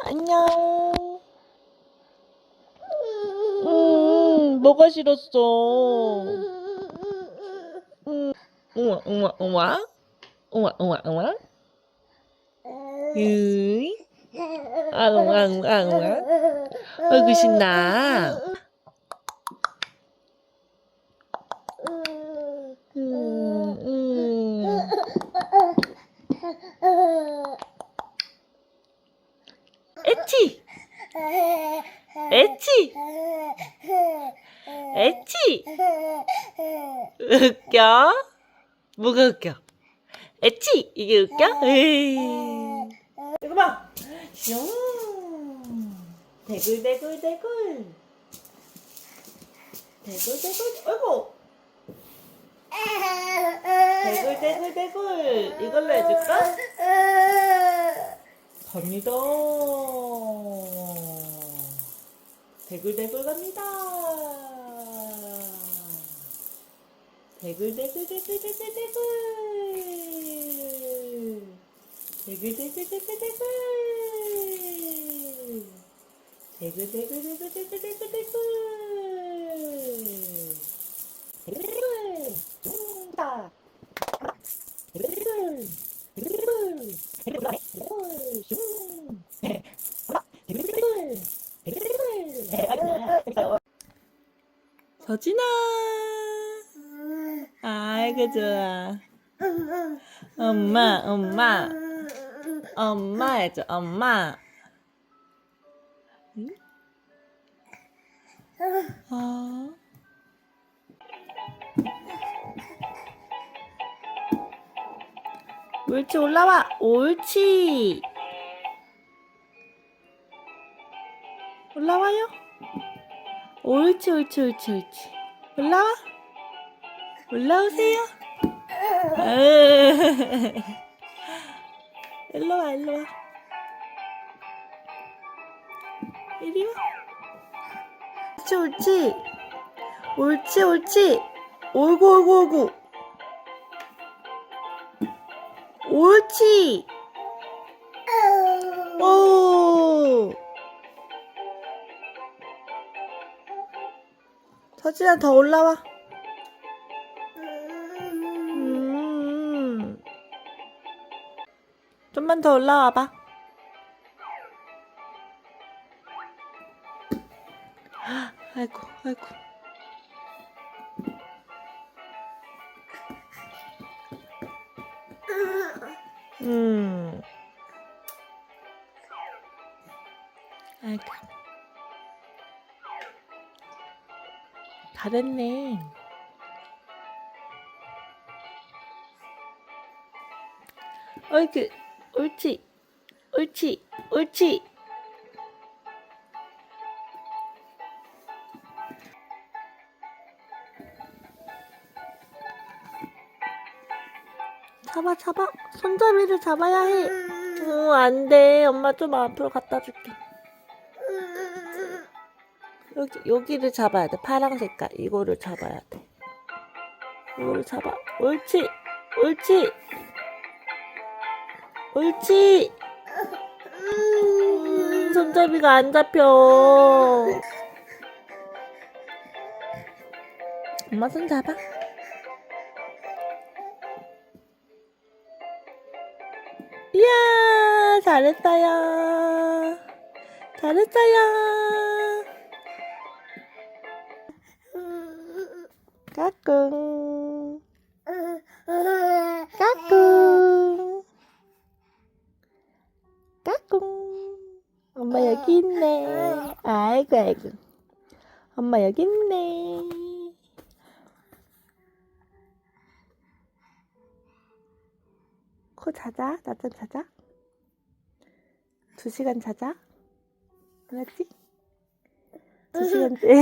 안녕. 음, 뭐가 싫었어? 음, 우와, 우와, 우와. 우와, 우와, 우와. 으이. 아웅, 아웅, 아웅. 어이구, 신나. 음, 음. 에치! 에치! 에치! 웃겨? 뭐가 웃겨? 에치! 이게 웃겨? 에이. 이거 봐! 슝! 대굴대굴대굴! 대굴대굴, 어이구! 대굴대굴대굴! 이걸로 해줄까? 갑니다. 대굴대굴 갑니다. 대굴대굴대굴대굴대굴. 대굴대굴대굴대굴. 대굴대굴대굴대굴대굴. 대굴대굴. 다 대굴대굴. 대굴대굴. 서진아. 아이고 좋아. 엄마 엄마. 엄마 해줘 엄마. 응? 어. 옳지 올라와. 옳지. 올라와요 옳지 옳지 옳지 옳지. 올라와? 올라오세요. 으. 일로 와 일로 와. 이리 와. 옳지 옳지. 옳지 옳지. 옳고 옳고 옳고. 옳지. 오 서진아 더 올라와 음. 좀만 더 올라와 봐. 아이고, 아이고. 음. 잘했네. 어이구, 옳지, 옳지, 옳지. 잡아, 잡아. 손잡이를 잡아야 해. 어, 안 돼. 엄마 좀 앞으로 갖다 줄게. 여기, 여기를 잡아야 돼. 파랑 색깔. 이거를 잡아야 돼. 이거를 잡아. 옳지, 옳지. 옳지. 음, 손잡이가 안 잡혀. 엄마 손 잡아. 이야, 잘했어요. 잘했어요. 까꿍. 까꿍. 까꿍. 엄마 여기 있네. 아이고, 아이고. 엄마 여기 있네. 코 자자. 낮잠 자자. 두 시간 자자. 알았지? 두 시간, 에이,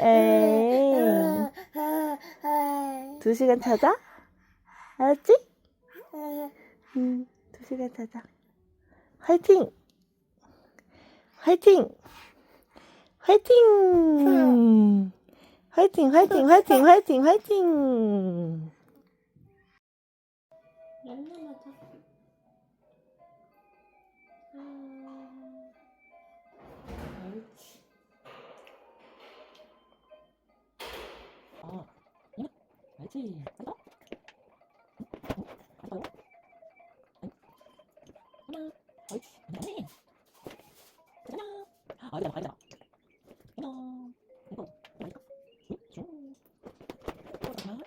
에이. 두 시간 자자. 알았지? 응, 두 시간 자자. 화이팅! 화이팅! 화이팅! 화이팅, 화이팅, 화이팅, 화이팅, 화이팅! 냠냠하자. 아. 알지? 이거? 어, 이거요? 하나, 옳지, 네. 가자. 아, 이거 가자. 이거, 이거, 이거. 또 가자.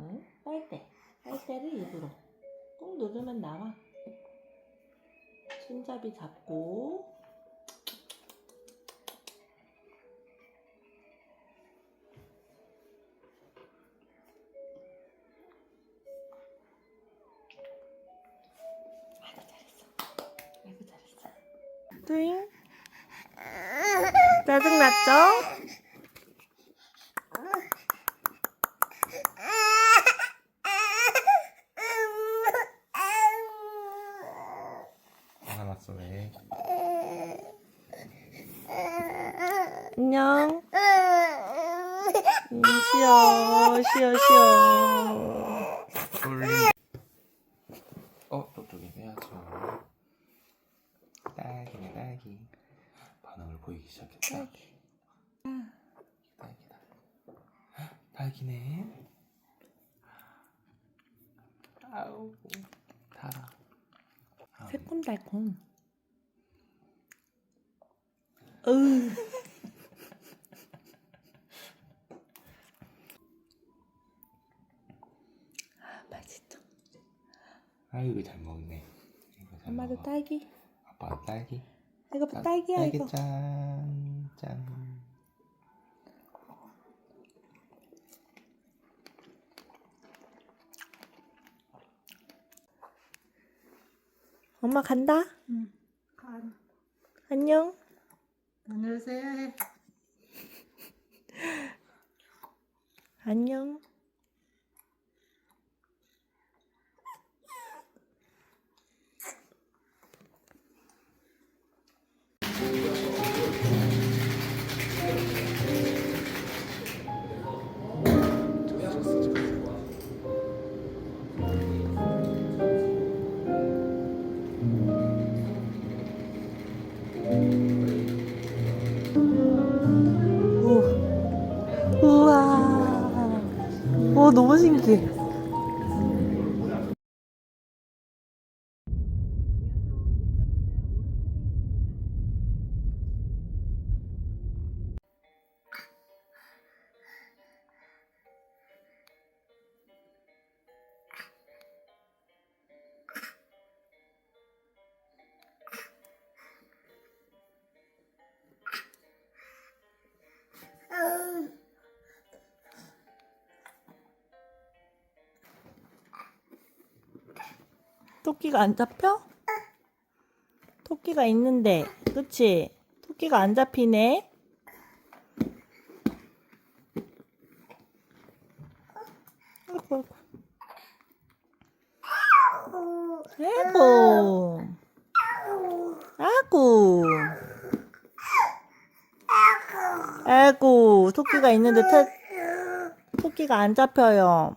응? 빨대. 빨대를 입으로 꾹 누르면 나와. 손잡이 잡고. 아이고 잘했어. 아이고 잘했어. 뚜잉. 짜증났죠? 왜? 안녕. 음, 쉬어, 쉬어, 쉬어. 돌리. 어 저쪽에 빼야죠. 딸기네 딸기. 반응을 보이기 시작했다. 딸기다. 딸기네. 아우 달아. 아, 새콤달콤. 으. 아, 맛있죠. 아이고 잘 먹네. 이거 잘 엄마도 먹어. 딸기. 아빠 딸기. 이거 봐, 딸기야, 딸기 이거. 짠 짠. 엄마 간다. 응. 간. 안녕. 다녀오세요. 안녕. 너무 신기해. 토끼가 안 잡혀? 토끼가 있는데, 그치? 토끼가 안 잡히네. 아이고, 아이고. 아이고. 아이고, 토끼가 있는데 태, 토끼가 안 잡혀요.